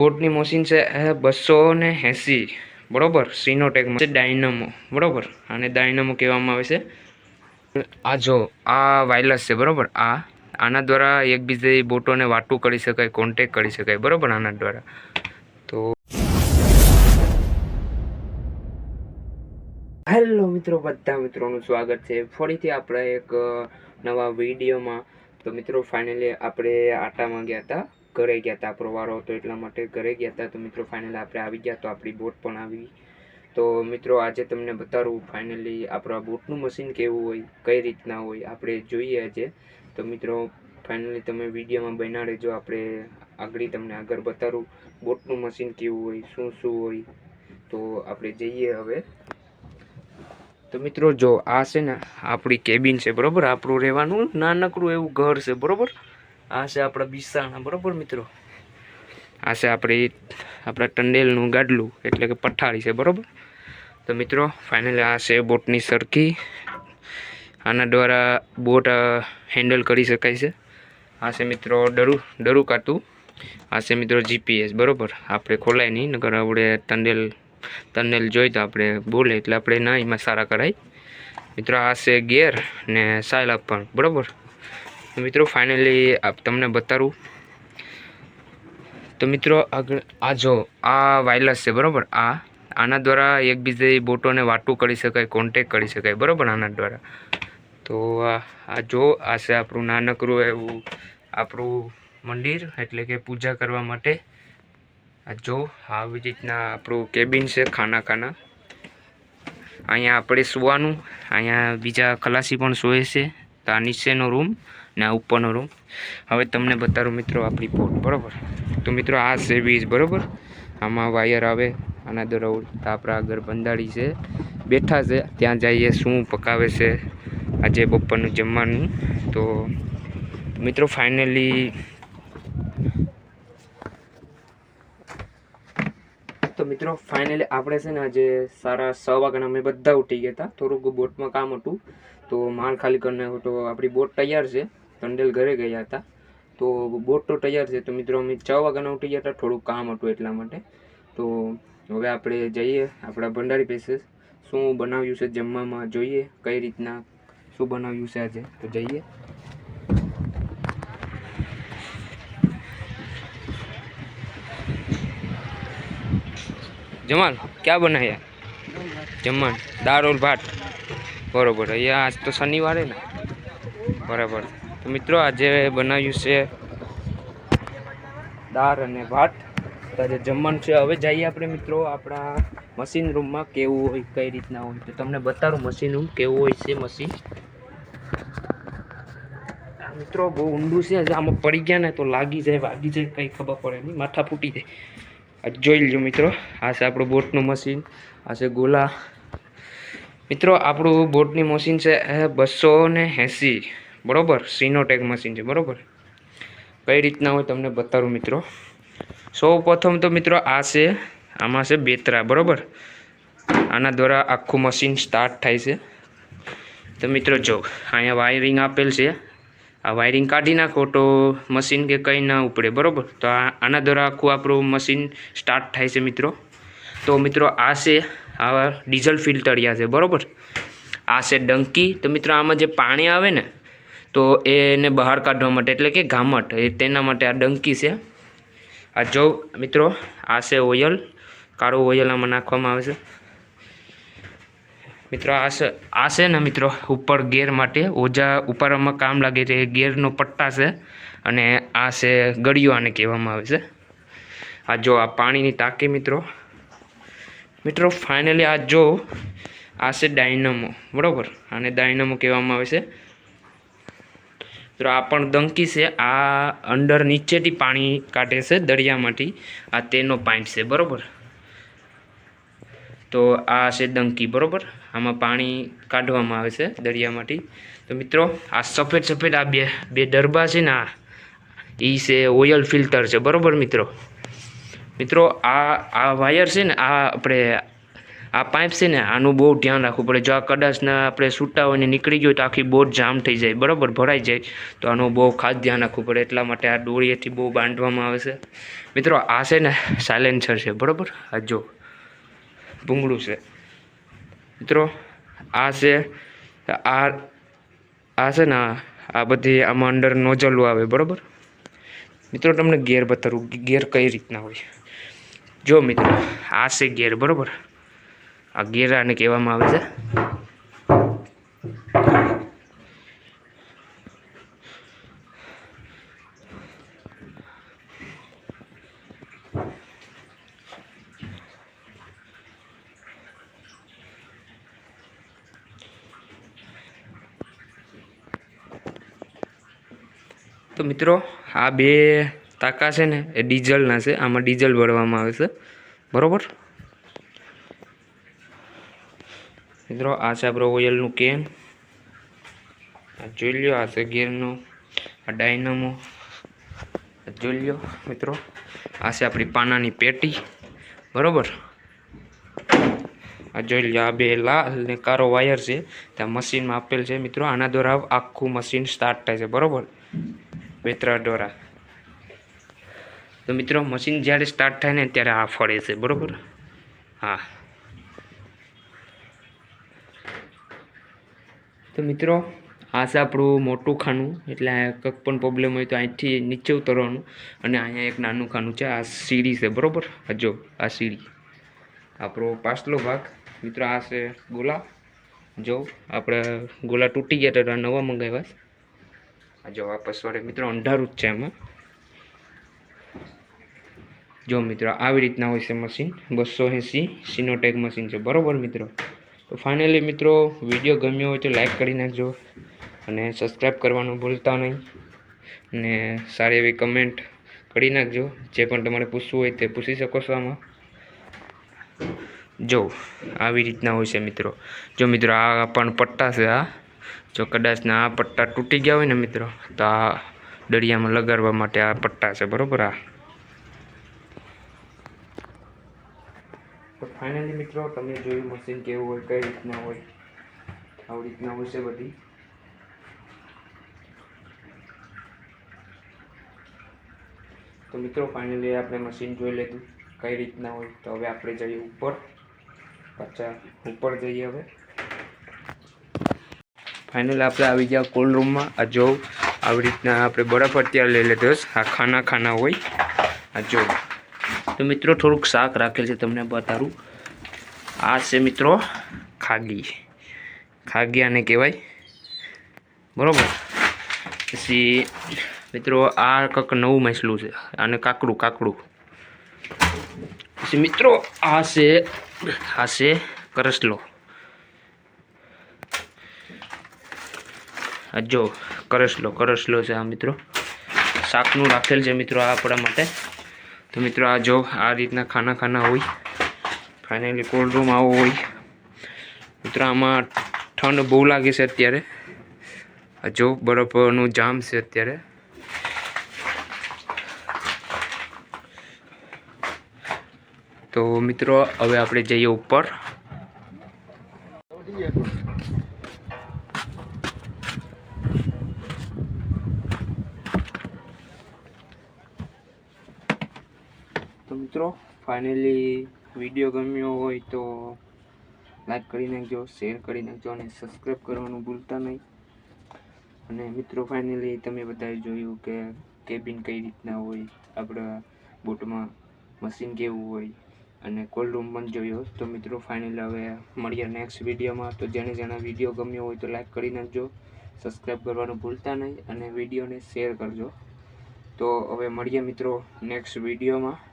બોટની machine છે બસો ને એંસી બરાબર સિનોટેકમાં છે ડાયનામો બરાબર? આને ડાયનામો કહેવામાં આવે છે. આ જો, આ વાયરલેસ છે, બરાબર? આ, આના દ્વારા એકબીજાની બોટોને વાટું કરી શકાય કોન્ટેક કરી શકાય, બરાબર? આના દ્વારા. તો હેલો મિત્રો, બધા મિત્રોનું સ્વાગત છે. ફરીથી આપણે એક નવા વિડીયોમાં. તો મિત્રો ફાઇનલી આપણે આટામાં ગયા હતા. ઘરે ગયા હતા આપણો વારો હતો એટલા માટે ઘરે ગયા હતા તો મિત્રો ફાઇનલી આપણે આવી ગયા તો આપણી બોટ પણ આવી. તો મિત્રો, આજે તમને બતાવું ફાઇનલી આપણા બોટનું મશીન કેવું હોય, કઈ રીતના હોય, આપણે જોઈએ આજે. તો મિત્રો ફાઇનલી તમે વિડીયોમાં બન્યા રહેજો. આપણે આગળ તમને આગળ બતાવું બોટનું મશીન કેવું હોય, શું શું હોય. તો આપણે જઈએ હવે. તો મિત્રો, જો આ છે ને, આપણી કેબિન છે, બરાબર? આપણું રહેવાનું નાનકડું એવું ઘર છે, બરોબર? આ છે આપણા બિસાણા, બરાબર મિત્રો? આ છે આપણી આપણા ટંડેલનું ગાડલું, એટલે કે પઠારી છે, બરાબર? તો મિત્રો ફાઇનલી આ છે બોટની સરખી. આના દ્વારા બોટ હેન્ડલ કરી શકાય છે. આ છે મિત્રો ડરું ડરું કાતું. આ છે મિત્રો જીપીએસ બરાબર? આપણે ખોલાય નહીં નગર આપણે ટંડેલ ટનલ જોઈ તો આપણે બોલે, એટલે આપણે ના એમાં સારા કરાય. મિત્રો, આ છે ગેર ને સાયલા પણ, બરોબર? મિત્રો ફાઇનલી તમને બતાવું તો મિત્રો, આગળ આ જો, આ વાયરલેસ છે, બરાબર? આ આના દ્વારા એકબીજા બોટોને વાટું કરી શકાય કોન્ટેક કરી શકાય, બરાબર? આના દ્વારા. તો આ જો, આ છે આપણું નાનકડું એવું આપણું મંદિર, એટલે કે પૂજા કરવા માટે. આ જો, આવી રીતના આપણું કેબિન છે, ખાના ખાના. અહીંયા આપણે સુવાનું, અહીંયા બીજા ખલાસી પણ સૂએ છે, તો આ નીચેનો રૂમ ને આ ઉપરનો રૂમ હવે તમને બતાવું મિત્રો આપણી પોર્ટ બરાબર? તો મિત્રો આ છે વીજ બરાબર? આમાં વાયર આવે આના દ્વારા ઉડતા આપણા આગળ બંધાળી છે, બેઠા છે, ત્યાં જઈએ શું પકાવે છે, આજે બપોરનું જમવાનું. તો મિત્રો ફાઇનલી તો મિત્રો ફાઇનલી આપણે છે ને આજે સારા છ વાગ્યાના અમે બધા ઉઠી ગયા હતા. થોડુંક બોટમાં કામ હતું. તો માલ ખાલી કરીને તો આપણી બોટ તૈયાર છે. ટંડેલ ઘરે ગયા હતા. તો બોટ તો તૈયાર છે. તો મિત્રો અમે છ વાગ્યાના ઉઠી ગયા હતા. થોડુંક કામ હતું એટલા માટે. તો હવે આપણે જઈએ આપણા ભંડારી પાસે શું બનાવ્યું છે જમવામાં? જોઈએ કઈ રીતના શું બનાવ્યું છે આજે? તો જઈએ. જમાલ, ક્યાં બનાવ્યા? જમવાનું દાળ ભાત. બરોબર. અહીંયા આજ તો શનિવારે ને? બરાબર. તો મિત્રો આજે બનાવ્યું છે દાળ અને ભાત. આજે જમવાનું છે. હવે જઈએ આપણે મિત્રો આપણા મશીન રૂમમાં કેવું હોય, કઈ રીતના હોય. તો તમને બતાવું મશીન રૂમ કેવું હોય છે મશીન મિત્રો બહુ ઊંડું છે. આમાં પડી ગયા ને તો લાગી જાય, વાગી જાય, કંઈ ખબર પડે નહીં. માથા ફૂટી જાય. આ જોઈ લેજો મિત્રો. આ છે આપણું બોટનું મશીન આ છે ગોલા. મિત્રો આપણું બોટની મશીન છે બસો ને એંસી. બરોબર? સિનોટેક મશીન છે, બરોબર? કઈ રીતના હોય તમને બતાવું મિત્રો? સૌ પ્રથમ તો મિત્રો આ છે, આમાં છે બેતરા, બરોબર? આના દ્વારા આખું મશીન સ્ટાર્ટ થાય છે. તો મિત્રો જો, અહીંયા વાયરિંગ આપેલ છે. આ વાયરિંગ કાઢી નાખો તો મશીન કે કંઈ ના ઉપડે, બરાબર? તો આના દ્વારા આખું આપણું મશીન સ્ટાર્ટ થાય છે મિત્રો. તો મિત્રો આ છે આવા ડીઝલ ફિલ્ટરિયા છે, બરોબર? આ છે ડંકી. તો મિત્રો આમાં જે પાણી આવે ને તો એને બહાર કાઢવા માટે, એટલે કે ઘામટ એ તેના માટે આ ડંકી છે. આ જો મિત્રો, આ છે ઓયલ, કાળું ઓયલ આમાં નાખવામાં આવે છે. મિત્રો, આ છે આ છે ને મિત્રો, ઉપર ગેર માટે, ઓજા ઉપાડવામાં કામ લાગે છે, એ ગેરનો પટ્ટા છે, અને આ છે ગળિયો આને કહેવામાં આવે છે. આ જો આ પાણીની ટાંકી મિત્રો. મિત્રો, ફાઇનલી આ જો, આ છે ડાયનામો, બરાબર? આને ડાયનામો કહેવામાં આવે છે. તો આ પણ દંકી છે. આ અંડર નીચેથી પાણી કાઢે છે દરિયામાંથી. આ તેનો પાઇપ છે, બરાબર? તો આ છે ડંકી, બરોબર? આમાં પાણી કાઢવામાં આવે છે દરિયામાંથી. તો મિત્રો, આ સફેદ સફેદ આ બે બે ડરબા છે ને આ એ છે ઓઇલ ફિલ્ટર છે, બરોબર મિત્રો? મિત્રો, આ આ વાયર છે ને આ આપણે આ પાઇપ છે ને, આનું બહુ ધ્યાન રાખવું પડે. જો આ કદાચના આપણે છૂટા હોય ને નીકળી ગયું તો આખી બોટ જામ થઈ જાય, બરાબર? ભરાઈ જાય. તો આનું બહુ ખાસ ધ્યાન રાખવું પડે. એટલા માટે આ દોરીએથી બહુ બાંધવામાં આવે છે. મિત્રો, આ છે ને સાયલેન્સર છે, બરાબર? આ જો, ભૂંગળું છે. મિત્રો, આ છે, આ આ છે ને, આ બધી આમાં અંદર નોઝલો આવે, બરાબર? મિત્રો, તમને ગેર બતાવું ગેર કઈ રીતના હોય? જો મિત્રો, આ છે ગેર, બરાબર? આ ગેરાને કહેવામાં આવે છે. તો મિત્રો, આ બે તાકા છે ને, એ ડીઝલના છે. આમાં ડીઝલ ભરવામાં આવે છે. બરોબર? મિત્રો, આ છે આપણો ઓઇલનું કેન જોઈ લ્યો, આ છે ગેરનો આ ડાયનામો જોઈ લ્યો, મિત્રો. આ છે આપણી પાનાની પેટી, બરાબર? આ જોઈ લ્યો, આ બે લાલ ને કારો વાયર છે. ત્યાં મશીનમાં આપેલ છે, મિત્રો. આના દ્વારા આખું મશીન સ્ટાર્ટ થાય છે, બરાબર? બે ત્રણ દ્વારા તો મિત્રો મશીન જ્યારે સ્ટાર્ટ થાય ને ત્યારે આ ફળે છે, બરાબર? હા. તો મિત્રો, આ છે આપણું મોટું ખાનું. એટલે કંઈક પણ પ્રોબ્લેમ હોય તો અહીંથી નીચે ઉતરવાનું. અને અહીંયા એક નાનું ખાનું છે, આ સીડી છે, બરોબર? આ જો, આ સીડી આપણો પાછલો ભાગ. મિત્રો, આ છે ગોલા. જો, આપણે ગોલા તૂટી ગયા હતા નવા મંગાવ્યા જો, વાપસ વડે મિત્રો, અંધારું જ છે એમાં. જો, મિત્રો, આવી રીતના હોય છે મશીન બસો એંસી સિનોટેક મશીન છે. બરોબર, મિત્રો? તો ફાઇનલી મિત્રો વીડિયો ગમ્યો હોય તો લાઈક કરી નાખજો અને સબસ્ક્રાઈબ કરવાનું ભૂલતા નહીં. અને સારી એવી કમેન્ટ કરી નાખજો, જે પણ તમારે પૂછવું હોય તે પૂછી શકો છો આમાં. જો, આવી રીતના હોય છે મિત્રો. જો મિત્રો, આ પણ પટ્ટા છે આ જો કદાચના આ પટ્ટા તૂટી ગયા હોય ને મિત્રો, તો આ દરિયામાં લગાડવા માટે આ પટ્ટા છે, બરોબર આ ફાઇનલી મિત્રો તમે જોયું મશીન કેવું હોય, કઈ રીતના હોય, આવી રીતના હોય છે બધી. તો મિત્રો ફાઇનલી આપણે મશીન જોઈ લીધું, કઈ રીતના હોય. તો હવે આપણે જઈએ ઉપર. પાછા ઉપર જઈએ હવે. ફાઇનલ આપણે આવી ગયા કોલ્ડ રૂમમાં આ જો, આવી રીતના આપણે બરફ અત્યારે લઈ લીધો આ ખાના ખાના હોય. આ જો. તો મિત્રો, થોડુંક શાક રાખેલ છે તમને બતાવું આ છે મિત્રો, ખાગી. ખાગીયાને કહેવાય. બરોબર? પછી, મિત્રો, આ કંઈક નવું મસલું છે આને કાકડું કાકડું. પછી મિત્રો, આ છે આ છે કરસલો. જો, કરસલો કરસલો છે આ મિત્રો. શાકનું રાખેલ છે મિત્રો આ આપણા માટે. તો મિત્રો આ જો આ રીતના ખાના ખાના હોય. ફાઇનલી કોલ્ડ રૂમ આવો હોય. મિત્રો આમાં ઠંડ બહુ લાગે છે અત્યારે. આ જો બરફનું જામ છે અત્યારે. તો મિત્રો હવે આપણે જઈએ ઉપર. તો મિત્રો ફાઇનલી વીડિયો ગમ્યો હોય તો લાઈક કરી નાખજો શેર કરી નાખજો અને સબસ્ક્રાઈબ કરવાનું ભૂલતા નહીં. અને મિત્રો ફાઇનલી તમે બધાએ જોયું કે કેબિન કઈ રીતના હોય, આપણા બોટમાં મશીન કેવું હોય અને કોલ્ડ રૂમ પણ જોયો. તો મિત્રો ફાઇનલી હવે મળીએ નેક્સ્ટ વિડીયોમાં તો જેને જેને વીડિયો ગમ્યો હોય તો લાઈક કરી નાખજો સબસ્ક્રાઈબ કરવાનું ભૂલતા નહીં અને વિડીયોને શેર કરજો. તો હવે મળીએ મિત્રો નેક્સ્ટ વિડીયોમાં